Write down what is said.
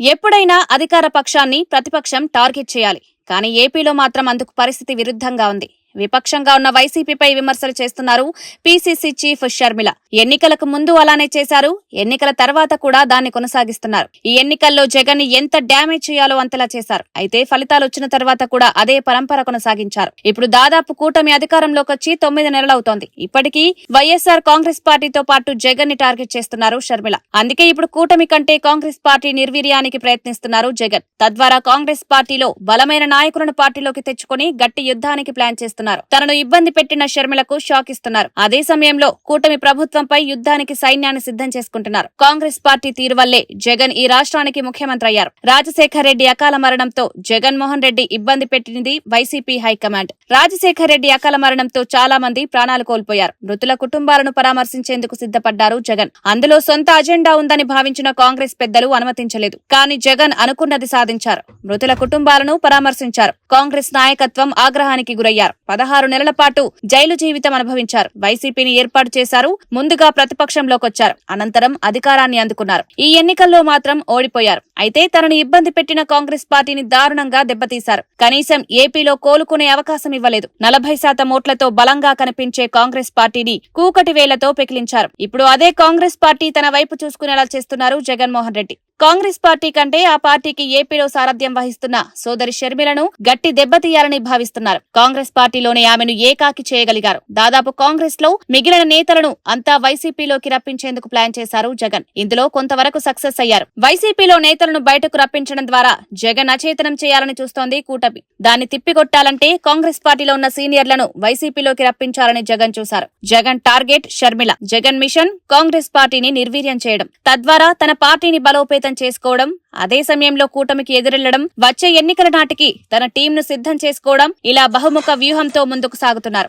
ఎప్పుడైనా అధికార పక్షాన్ని ప్రతిపక్షం టార్గెట్ చేయాలి. కానీ ఏపీలో మాత్రం అందుకు పరిస్థితి విరుద్ధంగా ఉంది. విపక్షంగా ఉన్న వైసీపీపై విమర్శలు చేస్తున్నారు పీసీసీ చీఫ్ షర్మిల. ఎన్నికలకు ముందు అలానే చేశారు. ఎన్నికల తర్వాత కూడా దాన్ని కొనసాగిస్తున్నారు. ఈ ఎన్నికల్లో జగన్ని ఎంత డ్యామేజ్ చేయాలో అంతలా చేశారు. అయితే ఫలితాలు వచ్చిన తర్వాత కూడా అదే పరంపర కొనసాగించారు. ఇప్పుడు దాదాపు కూటమి అధికారంలోకి వచ్చి తొమ్మిది నెలలవుతోంది. ఇప్పటికీ వైఎస్ఆర్ కాంగ్రెస్ పార్టీతో పాటు జగన్ని టార్గెట్ చేస్తున్నారు షర్మిల. అందుకే ఇప్పుడు కూటమి కంటే కాంగ్రెస్ పార్టీ నిర్వీర్యానికి ప్రయత్నిస్తున్నారు జగన్. తద్వారా కాంగ్రెస్ పార్టీలో బలమైన నాయకులను పార్టీలోకి తెచ్చుకొని గట్టి యుద్ధానికి ప్లాన్ చేస్తున్నారు. తనను ఇబ్బంది పెట్టిన షర్మిలకు షాక్ ఇస్తున్నారు. అదే సమయంలో కూటమి ప్రభుత్వంపై యుద్ధానికి సైన్యాన్ని సిద్ధం చేసుకుంటున్నారు. కాంగ్రెస్ పార్టీ తీరు వల్లే జగన్ ఈ రాష్ట్రానికి ముఖ్యమంత్రి అయ్యారు. రాజశేఖర్ రెడ్డి అకాల మరణంతో జగన్మోహన్ రెడ్డి ఇబ్బంది పెట్టింది వైసీపీ హైకమాండ్. రాజశేఖర్ రెడ్డి అకాల మరణంతో చాలా మంది ప్రాణాలు కోల్పోయారు. మృతుల కుటుంబాలను పరామర్శించేందుకు సిద్ధపడ్డారు జగన్. అందులో సొంత అజెండా ఉందని భావించిన కాంగ్రెస్ పెద్దలు అనుమతించలేదు. కానీ జగన్ అనుకున్నది సాధించారు. మృతుల కుటుంబాలను పరామర్శించారు. కాంగ్రెస్ నాయకత్వం ఆగ్రహానికి గురయ్యారు. పదహారు నెలల పాటు జైలు జీవితం అనుభవించారు. వైసీపీని ఏర్పాటు చేశారు. ముందుగా ప్రతిపక్షంలోకొచ్చారు అనంతరం అధికారాన్ని అందుకున్నారు. ఈ ఎన్నికల్లో మాత్రం ఓడిపోయారు. అయితే తనను ఇబ్బంది పెట్టిన కాంగ్రెస్ పార్టీని దారుణంగా దెబ్బతీశారు. కనీసం ఏపీలో కోలుకునే అవకాశం ఇవ్వలేదు. నలభై శాతం ఓట్లతో బలంగా కనిపించే కాంగ్రెస్ పార్టీని కూకటి వేలతో పెకిలించారు. ఇప్పుడు అదే కాంగ్రెస్ పార్టీ తన వైపు చూసుకునేలా చేస్తున్నారు జగన్మోహన్ రెడ్డి. కాంగ్రెస్ పార్టీ కంటే ఆ పార్టీకి ఏపీలో సారథ్యం వహిస్తున్న సోదరి షర్మిలను గట్టి దెబ్బతీయాలని భావిస్తున్నారు. కాంగ్రెస్ పార్టీలోనే ఆమెను ఏకాకి చేయగలిగారు. దాదాపు కాంగ్రెస్లో మిగిలిన నేతలను అంతా వైసీపీలోకి రప్పించేందుకు ప్లాన్ చేశారు జగన్. ఇందులో కొంతవరకు సక్సెస్ అయ్యారు. వైసీపీలో నేతలను బయటకు రప్పించడం ద్వారా జగన్ అచేతనం చేయాలని చూస్తోంది కూటమి. దాన్ని తిప్పికొట్టాలంటే కాంగ్రెస్ పార్టీలో ఉన్న సీనియర్లను వైసీపీలోకి రప్పించాలని జగన్ చూశారు. జగన్ టార్గెట్ షర్మిల. జగన్ మిషన్ కాంగ్రెస్ పార్టీని నిర్వీర్యం చేయడం. తద్వారా తన పార్టీని బలోపేతం చేసుకోవడం అదే సమయంలో కూటమికి ఎదురెళ్ళడం వచ్చే ఎన్నికల నాటికి తన టీంను సిద్ధం చేసుకోవడం ఇలా బహుముఖ వ్యూహంతో ముందుకు సాగుతున్నారు.